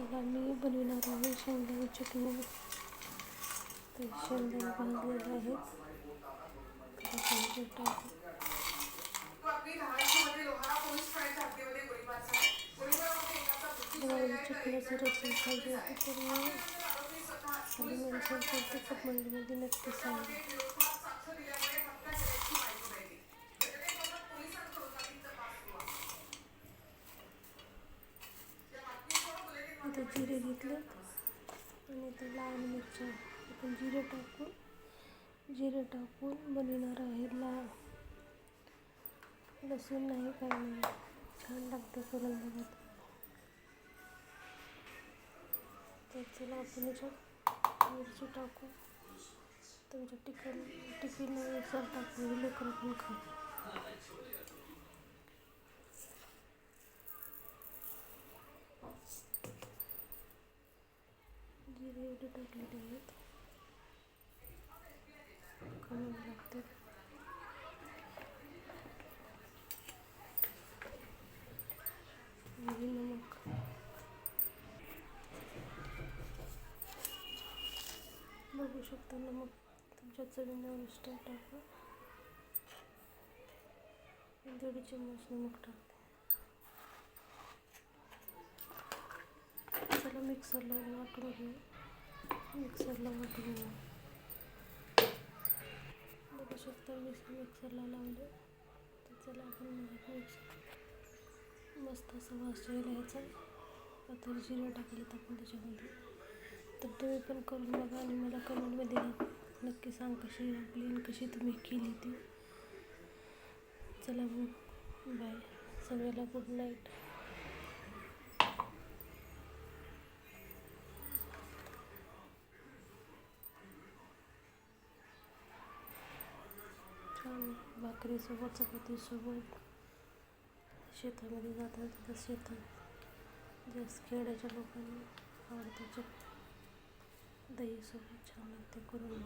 चला मी बनविणार आहे शेंगदाणे चटणी तर शेंगदाणे भाजलेले आहेत तर आपण ते टाकू. तो आपली धाराशिवमध्ये लोहारा पोलीस ठाण्याच्या जिरे घेतले. आणि आता लाल मिरच्या आपण जिरे टाकून जिरे टाकून बनवणार आहे लाल लसूण नाही काय नाही. छान लागतं करून बघत तर चला आपण याच्यात मिरची टाकू. तुमच्या टिफिन सर टाकू हे लेकरं पण खाऊ जिरे एवढे टाकलेले आहेत कमी लागते आणि नमक बघू शकता नमक तुमच्या चवीनुसार टाका दीड चम्मच नमक टाकते. चला मिक्सरला वाटून घेऊ. मिक्सरला वाटून बघू शकता मी मिक्सरला लावले. तर चला आपण मिक्सर मस्त असं वास यायला आता आता टाकलं टाकलेत आपण त्याच्यामध्ये. तर तुम्ही पण करून बघा आणि मला कमेंटमध्ये नक्की सांग कशी आपली आणि कशी तुम्ही केली ती. चला मग. बाय. सगळ्याला गुड नाईट भाकरीसोबत चपातीसोबत. शेतामध्ये जातात तिथं शेतात जास्त खेड्याच्या लोकांना आवडतं दहीसोबत छान लागते करून